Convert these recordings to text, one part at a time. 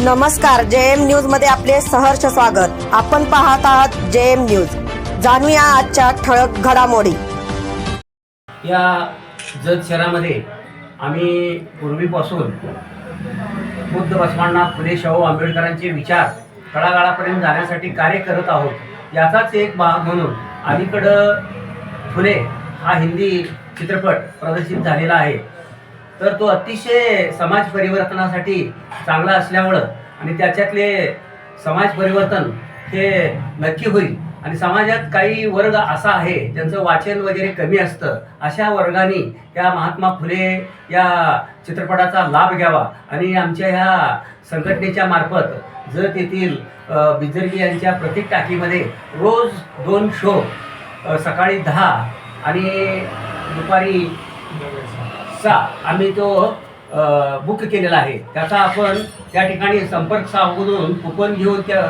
नमस्कार जे एम न्यूजमध्ये आपले सहर्ष स्वागत. आपण पाहत आहात जे एम न्यूज. जाणूया आजच्या ठळक घडामोडी. या जत शहरामध्ये आम्ही पूर्वीपासून बुद्ध बसवांना फुले शाहू आंबेडकरांचे विचार तळागाळापर्यंत जाण्यासाठी कार्य करत आहोत. याचाच एक भाग म्हणून अलीकडं फुले हा हिंदी चित्रपट प्रदर्शित झालेला आहे. तर तो अतिशय समाज परिवर्तनासाठी चांगला असल्यामुळं आणि त्याच्यातले समाज परिवर्तन हे नक्की होईल. आणि समाजात काही वर्ग असा आहे ज्यांचं वाचन वगैरे कमी असतं अशा वर्गाने या महात्मा फुले या चित्रपटाचा लाभ घ्यावा. आणि आमच्या ह्या संघटनेच्या मार्फत जत येथील बिजर्गी यांच्या प्रत्येक टाकीमध्ये रोज दोन शो सकाळी दहा आणि दुपारी सा आम्ही तो बुक केलेला आहे. त्याचा आपण त्या ठिकाणी संपर्क साधून कुपन घेऊन त्या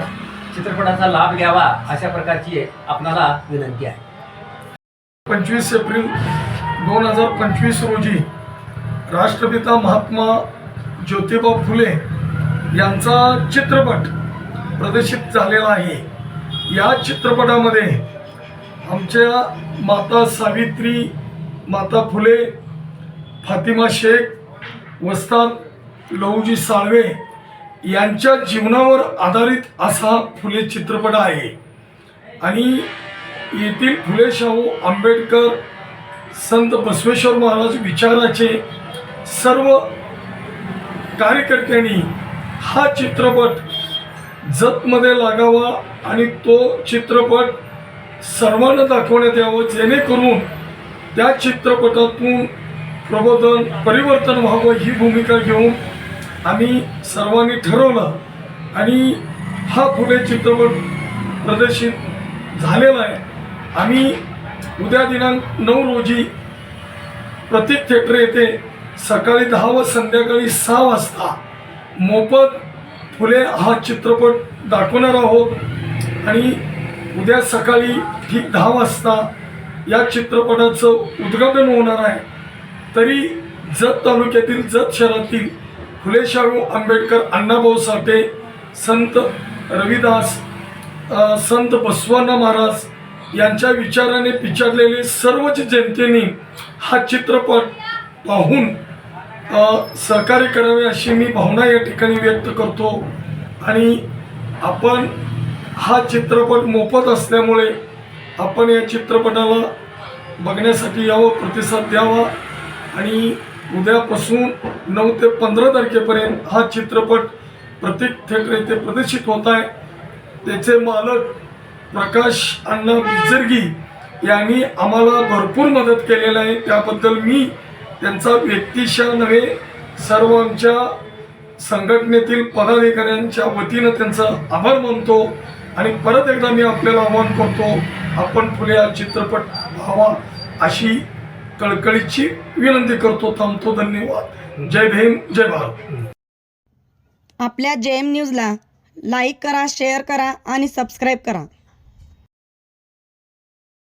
चित्रपटाचा लाभ घ्यावा अशा प्रकारची आपणाला विनंती आहे. पंचवीस एप्रिल दोन हजार पंचवीस रोजी राष्ट्रपिता महात्मा ज्योतिबा फुले यांचा चित्रपट प्रदर्शित झालेला आहे. या चित्रपटामध्ये आमच्या माता सावित्री माता फुले फातिमा शेख वस्ताद लहूजी साळवे यांच्या जीवनावर आधारित असा फुले चित्रपट आहे. आणि येथील फुले शाहू आंबेडकर संत बसवेश्वर महाराज विचाराचे सर्व कार्यकर्त्यांनी हा चित्रपट जतमध्ये लागावा आणि तो चित्रपट सर्वांना दाखवण्यात यावं जेणेकरून त्या चित्रपटातून प्रबोधन परिवर्तन व्हावं ही भूमिका घेऊन आम्ही सर्वांनी ठरवलं आणि हा फुले चित्रपट प्रदर्शित झालेला आहे. आम्ही उद्या दिनांक नऊ रोजी प्रतीक थिएटर येथे सकाळी दहा व संध्याकाळी सहा वाजता मोफत फुले हा चित्रपट दाखवणार आहोत. आणि उद्या सकाळी ठीक दहा वाजता या चित्रपटाचं उद्घाटन होणार आहे. तरी जत तालुक्यातील जत शहरातील फुले शाहू आंबेडकर अण्णाभाऊ साठे संत रविदास संत बसवाना महाराज यांच्या विचाराने पिचारलेले सर्वच जनतेने हा चित्रपट पाहून सहकार्य करावे अशी मी भावना या ठिकाणी व्यक्त करतो. आणि आपण हा चित्रपट मोफत असल्यामुळे आपण या चित्रपटाला बघण्यासाठी यावं प्रतिसाद द्यावा आणि उद्यापासून नऊ ते पंधरा तारखेपर्यंत हा चित्रपट प्रतीक थिएटर येथे प्रदर्शित होत आहे. त्याचे मालक प्रकाश अण्णा बिजर्गी यांनी आम्हाला भरपूर मदत केलेली आहे. त्याबद्दल मी त्यांचा व्यक्तिशः नव्हे सर्व आमच्या संघटनेतील पदाधिकाऱ्यांच्या वतीनं त्यांचा आभार मानतो आणि परत एकदा मी आपल्याला आवाहन करतो आपण फुले हा चित्रपट व्हावा अशी कळकळीची विनंती करतो थांबतो धन्यवाद. जय भीम जय भारत. आपल्या जे एम न्यूजला लाईक करा शेअर करा आणि सबस्क्राईब करा.